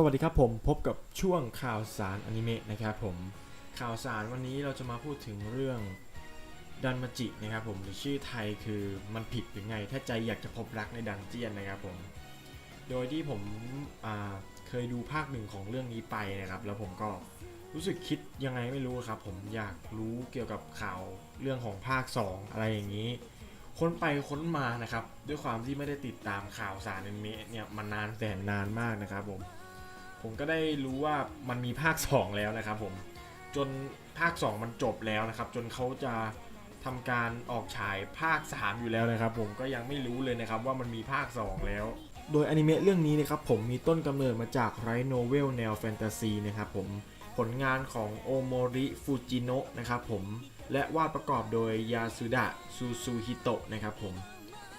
สวัสดีครับผมพบกับช่วงข่าวสารอนิเมะนะครับผมข่าวสารวันนี้เราจะมาพูดถึงเรื่องดันมาจินะครับผมหรือชื่อไทยคือมันผิดหรือไง ถ้าใจอยากจะพบรักในดันเจียนนะครับผมโดยที่ผมเคยดูภาคหนึ่งของเรื่องนี้ไปนะครับ แล้วผมก็รู้สึกคิดยังไงไม่รู้ครับผมอยากรู้เกี่ยวกับข่าวเรื่องของภาค 2 อะไรอย่างนี้ ค้นไปค้นมานะครับ ด้วยความที่ไม่ได้ติดตามข่าวสารอนิเมะเนี่ยมานานแสนนานมากนะครับผม ผมก็ได้รู้ว่ามันมีภาค 2 แล้วนะครับผมจนภาค 2 มันจบแล้วนะครับ จนเขาจะทำการออกฉายภาค 3 อยู่แล้วนะครับ ผมก็ยังไม่รู้เลยนะครับว่ามันมีภาค 2 แล้ว โดยอนิเมะเรื่องนี้นะครับผมมีต้นกำเนิดมาจากไรโนเวลแนวแฟนตาซีนะครับผมผลงานของโอโมริฟูจิโนะนะครับผมและวาดประกอบโดยยาสุดะซูซูฮิโตะนะครับผม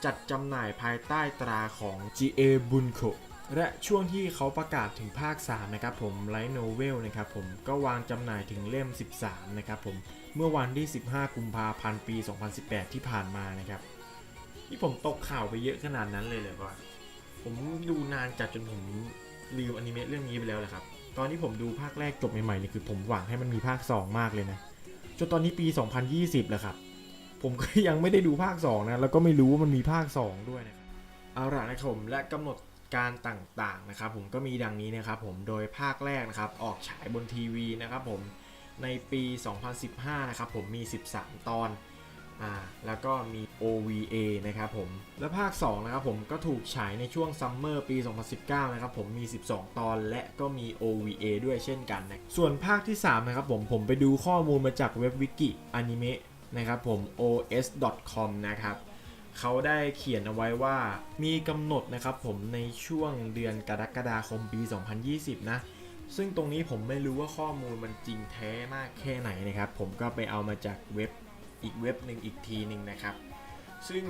จัดจำหน่ายภายใต้ตราของ GA Bunko และช่วงที่เขาประกาศถึงภาค 3 นะครับผมไลท์โนเวลนะครับผมก็วางจำหน่ายถึงเล่ม 13 นะครับผมเมื่อวันที่ 15 กุมภาพันธ์ปี 2018 ที่ผ่านมานะครับนี่ผมตกข่าวไปเยอะขนาดนั้นเลยเลยว่าผมดูนานจัดจนผมลืมอนิเมะเรื่องนี้ไปแล้วแหละครับ ตอนที่ผมดูภาคแรกจบใหม่ๆนี่คือผมหวังให้มันมีภาค 2 มากเลยนะ จนตอนนี้ปี 2020 แล้วครับ ผมก็ยังไม่ได้ดูภาค 2 นะ แล้วก็ไม่รู้ว่ามันมีภาค 2 ด้วยนะครับเอาล่ะนะครับผมและกำหนด การต่างๆนะครับผมก็มีดังนี้นะครับผมโดยภาคแรกนะครับออกฉายบนทีวีนะครับผมในปี 2015 นะครับผมมี 13 ตอนอ่าแล้วก็มี OVA นะครับผมและภาค 2 นะครับผมก็ถูกฉายในช่วงซัมเมอร์ปี 2019 นะครับผมมี 12 ตอนและก็มี OVA ด้วยเช่นกันนะส่วนภาคที่ 3 นะครับผมผมไปดูข้อมูลมาจากเว็บวิกิอนิเมะนะครับผม os.com นะครับ เขาได้เขียนเอาไว้ว่ามีกำหนดนะครับผมในช่วงเดือนกรกฎาคมปี 2020 นะ ซึ่งตรงนี้ผมไม่รู้ว่าข้อมูลมันจริงแท้มากแค่ไหนนะครับ ผมก็ไปเอามาจากเว็บอีกเว็บหนึ่งอีกทีหนึ่งนะครับ ซึ่ง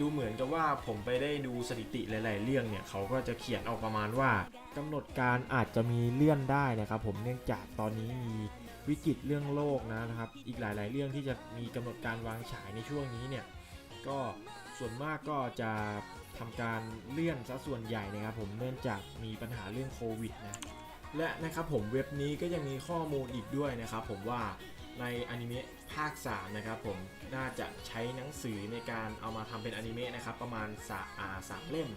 ดูเหมือนกับว่าผมไปได้ดูสถิติหลาย ๆ เรื่องเนี่ยเขาก็จะเขียนออกประมาณว่ากำหนดการอาจจะมีเลื่อนได้นะครับ ผมเนื่องจากตอนนี้มีวิกฤตเรื่องโลกนะครับ อีกหลาย ๆ เรื่องที่จะมีกำหนดการวางฉายในช่วงนี้เนี่ย ก็ส่วนมากก็จะทำการเลื่อนซะส่วนใหญ่นะครับผมเนื่องจากมีปัญหาเรื่องโควิดนะและนะครับผมเว็บนี้ก็ยังมีข้อมูลอีกด้วยนะครับผมว่าในอนิเมะภาค 3 นะครับผมน่าจะใช้หนังสือในการเอามาทำเป็นอนิเมะนะครับประมาณสาสามเล่ม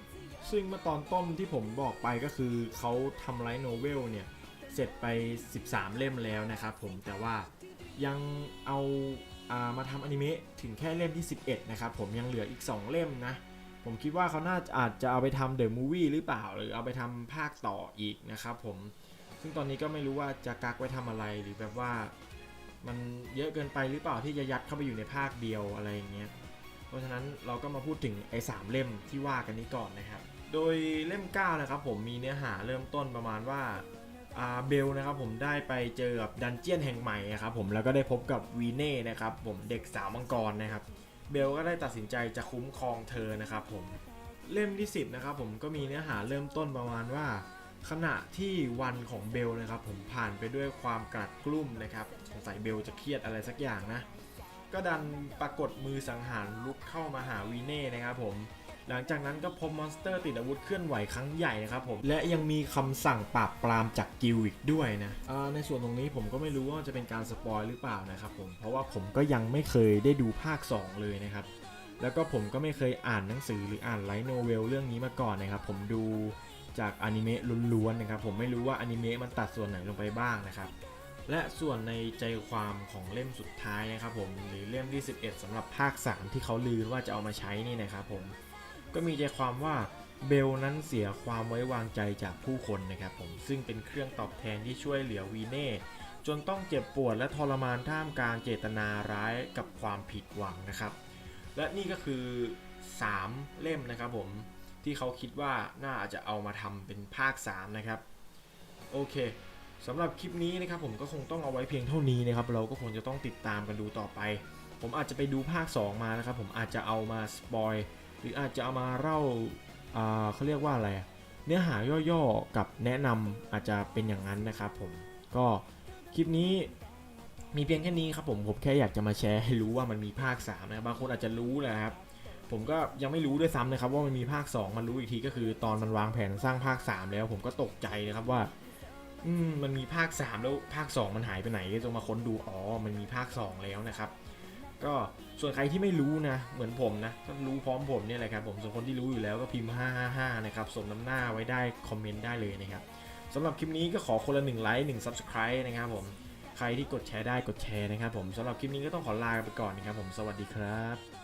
ซึ่งเมื่อตอนต้นที่ผมบอกไปก็คือเขาทำไลท์โนเวลเนี่ย เสร็จไป 13 เล่มแล้วนะครับผมแต่ว่ายังเอา มาทำอนิเมะถึงแค่เล่มที่ 11 นะครับ ผมยังเหลืออีก 2 เล่มนะ ผมคิดว่าเขาน่าจะอาจจะเอาไปทำเดอะมูวี่หรือเปล่า หรือเอาไปทำภาคต่ออีกนะครับผมซึ่งตอนนี้ก็ไม่รู้ว่าจะกักไว้ทำอะไรหรือแบบว่ามันเยอะเกินไปหรือเปล่าที่จะยัดเข้าไปอยู่ในภาคเดียวอะไรอย่างเงี้ย เพราะฉะนั้นเราก็มาพูดถึงไอ้สามเล่มที่ว่ากันนี้ก่อนนะครับ โดยเล่ม9นะครับผมมีเนื้อหาเริ่มต้นประมาณว่า เบลนะครับผมได้ไปเจอกับดันเจียนแห่งใหม่นะครับผมแล้วก็ได้พบกับวีเน่นะครับผมเด็กสาวมังกรนะครับเบลก็ได้ตัดสินใจจะคุ้มครองเธอนะครับผมเล่มที่ 10นะครับผมก็มีเนื้อหาเริ่มต้นประมาณว่า ขณะที่วันของเบลนะครับผมผ่านไปด้วยความกลัดกลุ้มนะครับสงสัยเบลจะเครียดอะไรสักอย่างนะ ก็ดันปรากฏมือสังหารลุกเข้ามาหาวีเน่นะครับผม หลังจากนั้นก็พบมอนสเตอร์ติดอาวุธเคลื่อนไหวครั้งใหญ่นะครับผม และยังมีคำสั่งปราบปรามจากกิลด์อีกด้วยนะในส่วนตรงนี้ผมก็ไม่รู้ว่าจะเป็นการสปอยหรือเปล่านะครับผม เพราะว่าผมก็ยังไม่เคยได้ดูภาค 2 เลยนะครับแล้วก็ผมก็ไม่เคยอ่านหนังสือหรืออ่านไลท์โนเวลเรื่องนี้มาก่อนนะครับ ผมดูจากอนิเมะล้วนๆนะครับ ผมไม่รู้ว่าอนิเมะมันตัดส่วนไหนลงไปบ้างนะครับ และส่วนในใจความของเล่มสุดท้ายนะครับผมหรือเล่มที่ 11สำหรับภาค 3 ที่เขาลือว่าจะเอามาใช้นี่นะครับผม ก็มีใจความว่าเบลนั้นเสียความไว้วางใจจากผู้คนนะครับผมซึ่งเป็นเครื่องตอบแทนที่ช่วยเหลือวีเน่จนต้องเจ็บปวดและทรมานท่ามกลางเจตนาร้ายกับความผิดหวังนะครับ และนี่ก็คือ 3 เล่มนะครับผมที่เขาคิดว่าน่าจะเอามาทำเป็นภาค 3 นะครับ โอเคสำหรับคลิปนี้นะครับผมก็คงต้องเอาไว้เพียงเท่านี้นะครับ เราก็คงจะต้องติดตามกันดูต่อไป ผมอาจจะไปดูภาค 2 มานะครับ ผมอาจจะเอามาสปอย รืออาจจะเอามาเล่าเขาเรียกว่าอะไร เนื้อหาย่อๆกับแนะนำอาจจะเป็นอย่างนั้นนะครับผมก็คลิปนี้มีเพียงแค่นี้ครับผมผมแค่อยากจะมาแชร์ให้รู้ว่ามันมีภาค3นะบางคนอาจจะรู้แหละครับผมก็ยังไม่รู้ด้วยซ้ำนะครับว่ามันมีภาค 2 มันรู้อีกทีก็คือตอนมันวางแผนสร้างภาค 3 แล้วผมก็ตกใจนะครับว่าอืมมันมีภาค 3 แล้วภาค 2 มันหายไปไหนก็จะมาค้นดูอ๋อมันมีภาค 2 แล้วนะครับ ก็ส่วนใครที่ไม่รู้นะเหมือนผมนะก็รู้พร้อมผมเนี่ยแหละครับผมส่วนคนที่รู้อยู่แล้วก็พิมพ์ 555 นะครับสมน้ำหน้าไว้ได้คอมเมนต์ได้เลยนะครับสำหรับคลิปนี้ก็ขอคนละ1ไลค์1 Subscribe นะครับผมใครที่กดแชร์ได้กดแชร์นะครับผมสำหรับคลิปนี้ก็ต้องขอลาไปก่อนนะครับผมสวัสดีครับ